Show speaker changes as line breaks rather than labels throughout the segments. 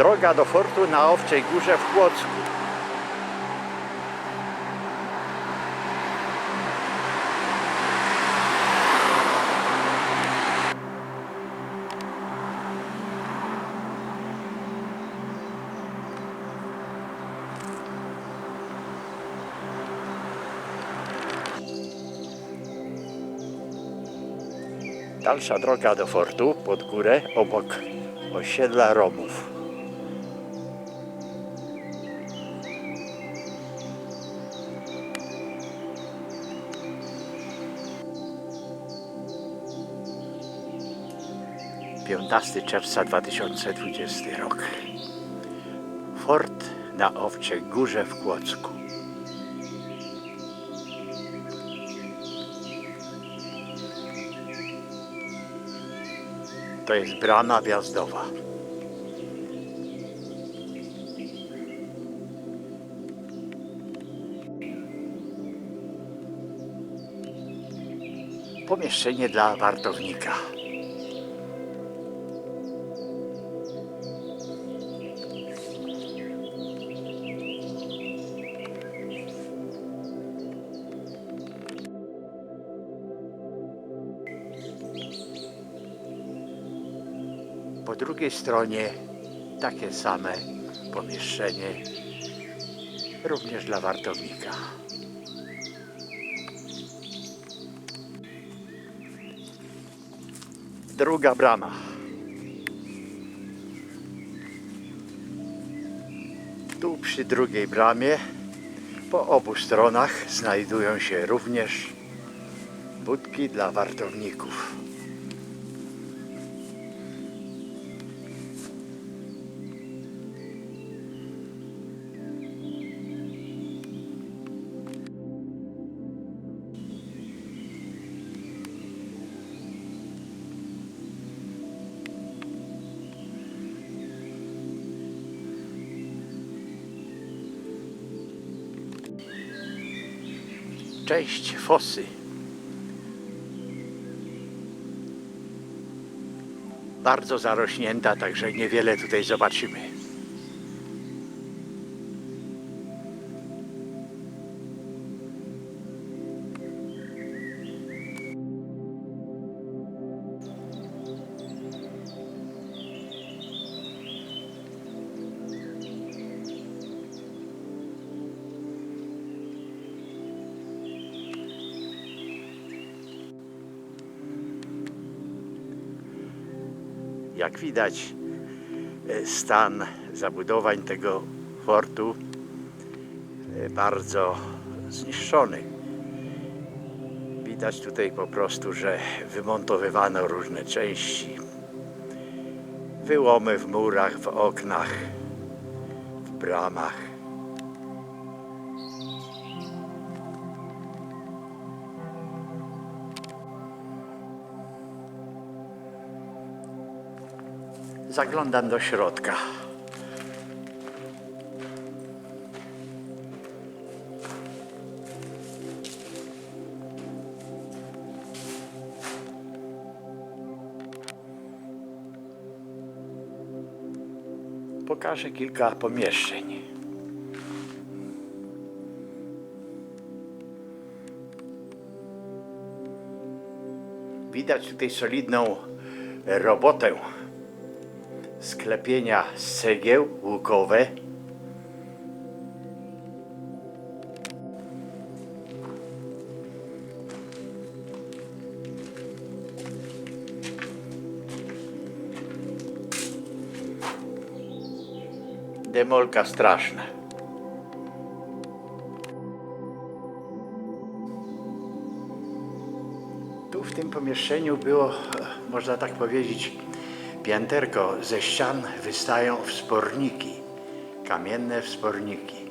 Droga do fortu na Owczej Górze w Płocku. Dalsza droga do fortu pod górę obok osiedla Romów. Piętnasty czerwca 2020 rok. Fort na Owczej Górze w Kłodzku. To jest brama wjazdowa. Pomieszczenie dla wartownika. Drugiej stronie takie same pomieszczenie, również dla wartownika. Druga brama. Tu przy drugiej bramie po obu stronach znajdują się również budki dla wartowników. Część fosy. Bardzo zarośnięta, także niewiele tutaj zobaczymy. Jak widać, e, stan zabudowań tego fortu e, bardzo zniszczony. Widać tutaj po prostu, że wymontowywano różne części. Wyłomy w murach, w oknach, w bramach. Zaglądam do środka. Pokażę kilka pomieszczeń. Widać tutaj solidną robotę sklepienia z cegieł łukowe. Demolka straszna. Tu w tym pomieszczeniu było, e, można tak powiedzieć, pięterko. Ze ścian wystają wsporniki, kamienne wsporniki.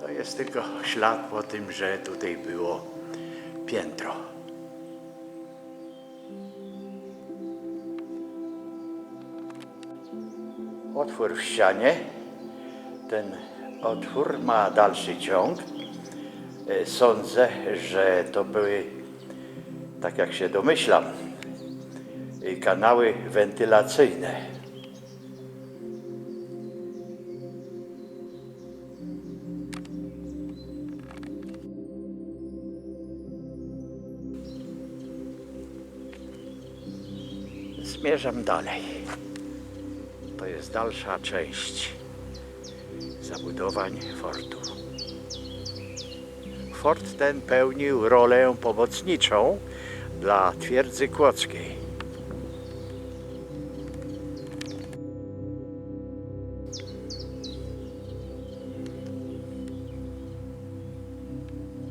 To jest tylko ślad po tym, że tutaj było piętro. Otwór w ścianie. Ten otwór ma dalszy ciąg. E, Sądzę, że to były, tak jak się domyślam, kanały wentylacyjne. Zmierzam dalej. To jest dalsza część zabudowań fortu. Fort ten pełnił rolę pomocniczą dla twierdzy kłodzkiej.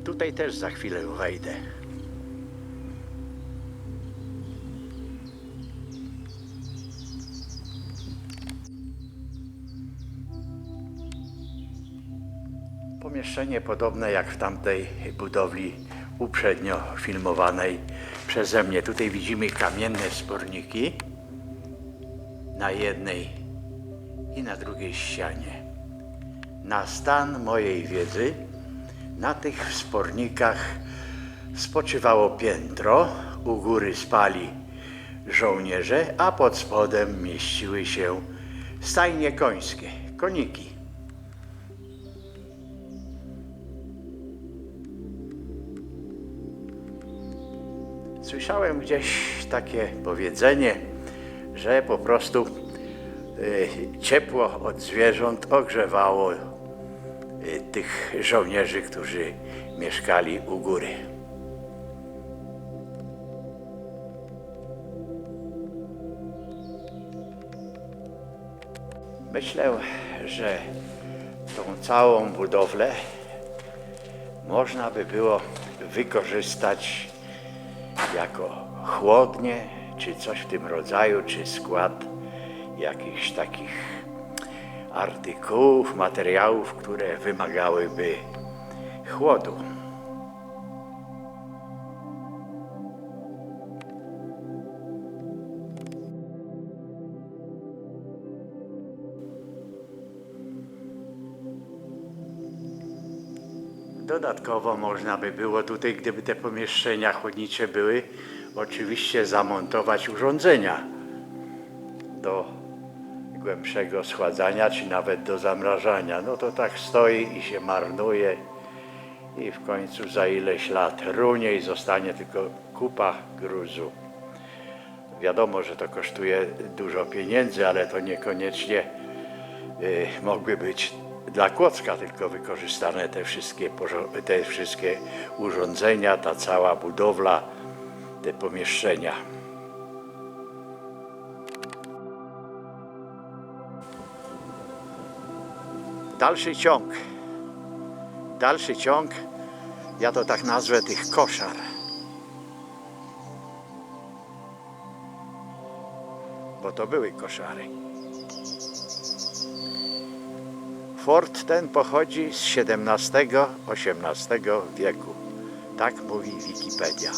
Tutaj też za chwilę wejdę. Pomieszczenie podobne jak w tamtej budowli uprzednio filmowanej przeze mnie. Tutaj widzimy kamienne sporniki na jednej i na drugiej ścianie. Na stan mojej wiedzy na tych spornikach spoczywało piętro, u góry spali żołnierze, a pod spodem mieściły się stajnie końskie, koniki. Słyszałem gdzieś takie powiedzenie, że po prostu y, ciepło od zwierząt ogrzewało tych żołnierzy, którzy mieszkali u góry. Myślę, że tą całą budowlę można by było wykorzystać jako chłodnie, czy coś w tym rodzaju, czy skład jakichś takich artykułów, materiałów, które wymagałyby chłodu. Dodatkowo można by było tutaj, gdyby te pomieszczenia chłodnicze były, oczywiście zamontować urządzenia do głębszego schładzania, czy nawet do zamrażania. No to tak stoi i się marnuje i w końcu za ileś lat runie i zostanie tylko kupa gruzu. Wiadomo, że to kosztuje dużo pieniędzy, ale to niekoniecznie y, mogły być dla Kłodzka tylko wykorzystane te wszystkie, te wszystkie urządzenia, ta cała budowla, te pomieszczenia. Dalszy ciąg. Dalszy ciąg, ja to tak nazwę tych koszar. Bo to były koszary. Fort ten pochodzi z XVII-XVIII wieku. Tak mówi Wikipedia.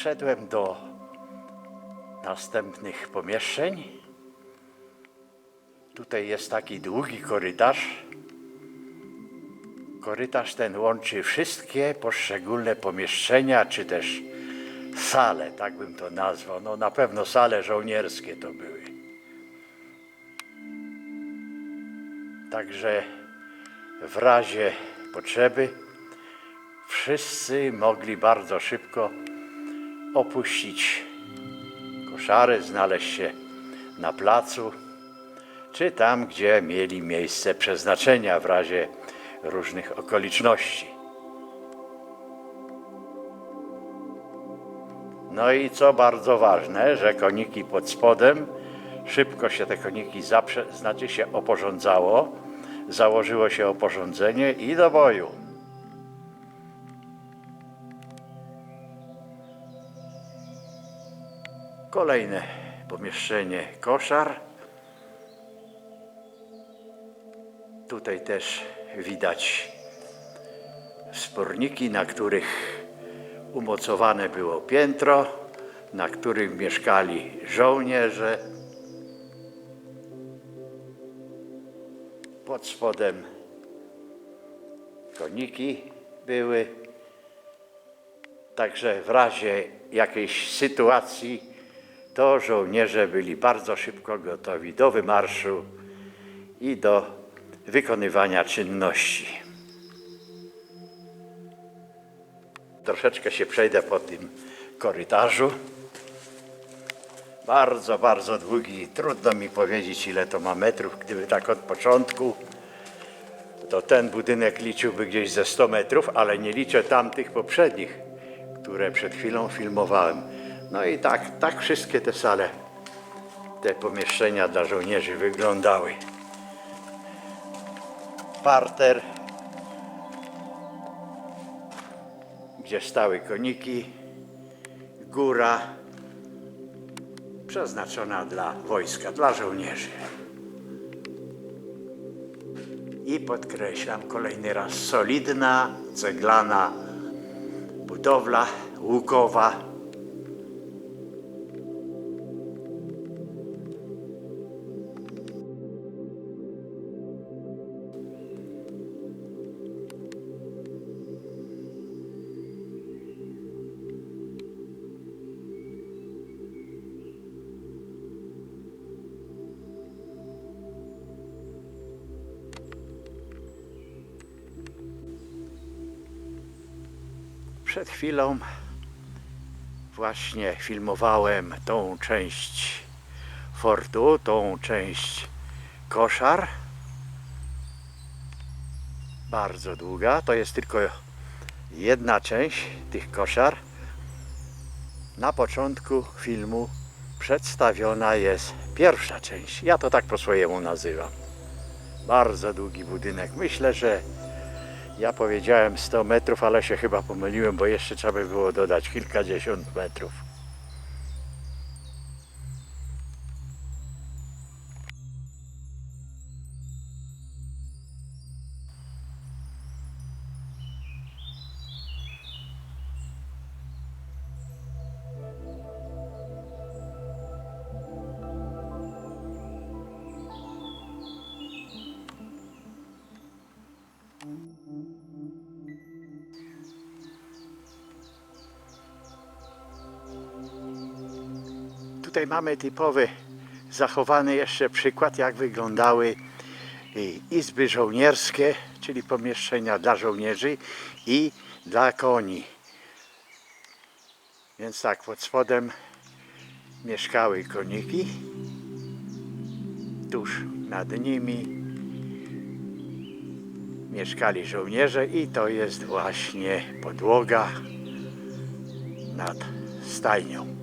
Wszedłem do następnych pomieszczeń. Tutaj jest taki długi korytarz. Korytarz ten łączy wszystkie poszczególne pomieszczenia, czy też sale, tak bym to nazwał. No na pewno sale żołnierskie to były. Także w razie potrzeby wszyscy mogli bardzo szybko opuścić koszary, znaleźć się na placu, czy tam, gdzie mieli miejsce przeznaczenia w razie różnych okoliczności. No i co bardzo ważne, że koniki pod spodem, szybko się te koniki zaprze, znaczy się oporządzało, założyło się oporządzenie i do boju. Kolejne pomieszczenie koszar. Tutaj też widać sporniki, na których umocowane było piętro, na którym mieszkali żołnierze. Pod spodem koniki były. Także w razie jakiejś sytuacji to żołnierze byli bardzo szybko gotowi do wymarszu i do wykonywania czynności. Troszeczkę się przejdę po tym korytarzu. Bardzo, bardzo długi. Trudno mi powiedzieć, ile to ma metrów. Gdyby tak od początku, to ten budynek liczyłby gdzieś ze 100 metrów, ale nie liczę tamtych poprzednich, które przed chwilą filmowałem. No i tak, tak wszystkie te sale, te pomieszczenia dla żołnierzy wyglądały. Parter, gdzie stały koniki, góra przeznaczona dla wojska, dla żołnierzy. I podkreślam kolejny raz, solidna, ceglana budowla łukowa. Przed chwilą właśnie filmowałem tą część fortu, tą część koszar. Bardzo długa, to jest tylko jedna część tych koszar. Na początku filmu przedstawiona jest pierwsza część. Ja to tak po swojemu nazywam. Bardzo długi budynek. Myślę, że ja powiedziałem 100 metrów, ale się chyba pomyliłem, bo jeszcze trzeba by było dodać kilkadziesiąt metrów. Tutaj mamy typowy, zachowany jeszcze przykład, jak wyglądały y, izby żołnierskie, czyli pomieszczenia dla żołnierzy i dla koni. Więc tak, pod spodem mieszkały koniki, tuż nad nimi mieszkali żołnierze i to jest właśnie podłoga nad stajnią.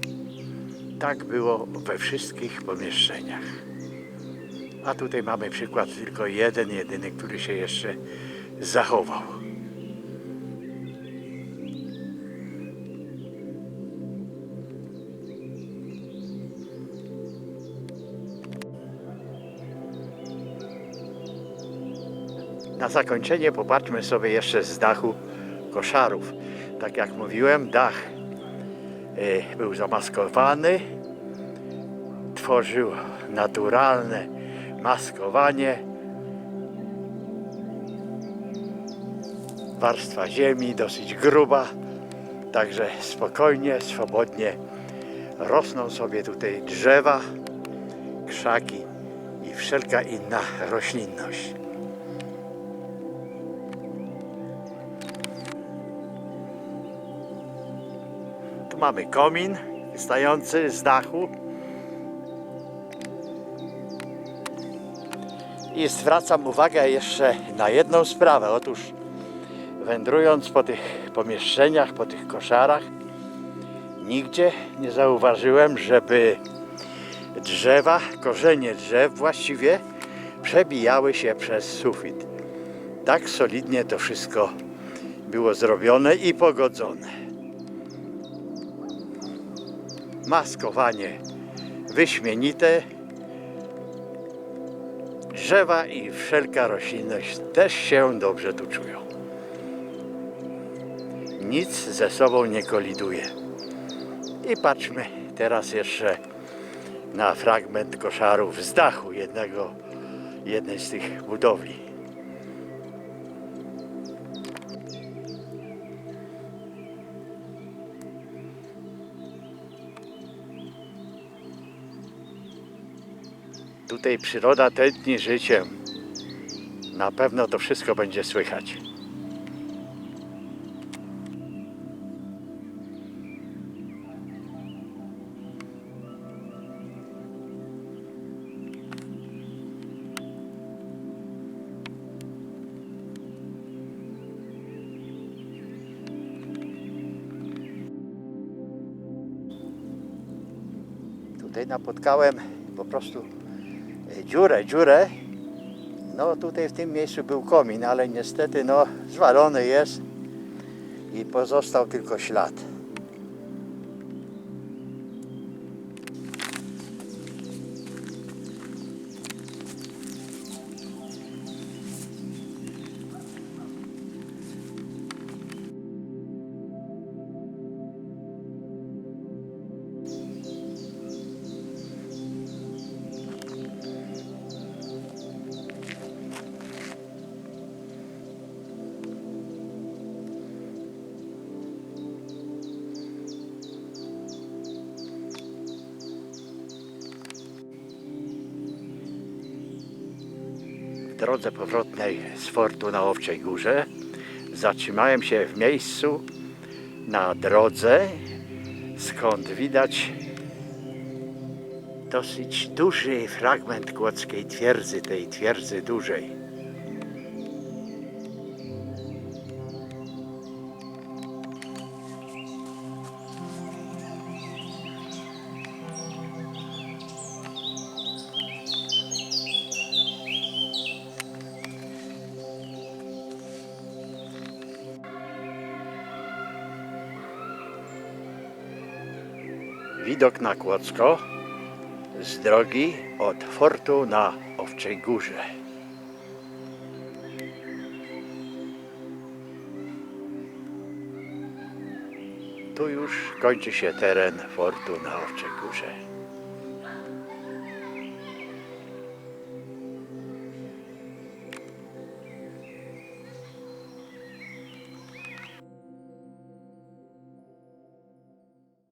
Tak było we wszystkich pomieszczeniach. A tutaj mamy przykład tylko jeden, jedyny, który się jeszcze zachował. Na zakończenie popatrzmy sobie jeszcze z dachu koszarów. Tak jak mówiłem, dach był zamaskowany, tworzył naturalne maskowanie. Warstwa ziemi dosyć gruba, także spokojnie, swobodnie rosną sobie tutaj drzewa, krzaki i wszelka inna roślinność. Mamy komin wystający z dachu. I zwracam uwagę jeszcze na jedną sprawę. Otóż wędrując po tych pomieszczeniach, po tych koszarach, nigdzie nie zauważyłem, żeby drzewa, korzenie drzew właściwie przebijały się przez sufit. Tak solidnie to wszystko było zrobione i pogodzone. Maskowanie wyśmienite, drzewa i wszelka roślinność też się dobrze tu czują. Nic ze sobą nie koliduje. I patrzmy teraz jeszcze na fragment koszarów z dachu jednego, jednej z tych budowli. tej przyroda tętni życiem. Na pewno to wszystko będzie słychać. tutaj napotkałem po prostu dziurę, dziurę. No tutaj w tym miejscu był komin, ale niestety no zwalony jest i pozostał tylko ślad. Drodze powrotnej z fortu na Owczej Górze zatrzymałem się w miejscu na drodze, skąd widać dosyć duży fragment kłodzkiej twierdzy, tej twierdzy dużej. Widok na Kłodzko z drogi od fortu na Owczej Górze. Tu już kończy się teren fortu na Owczej Górze.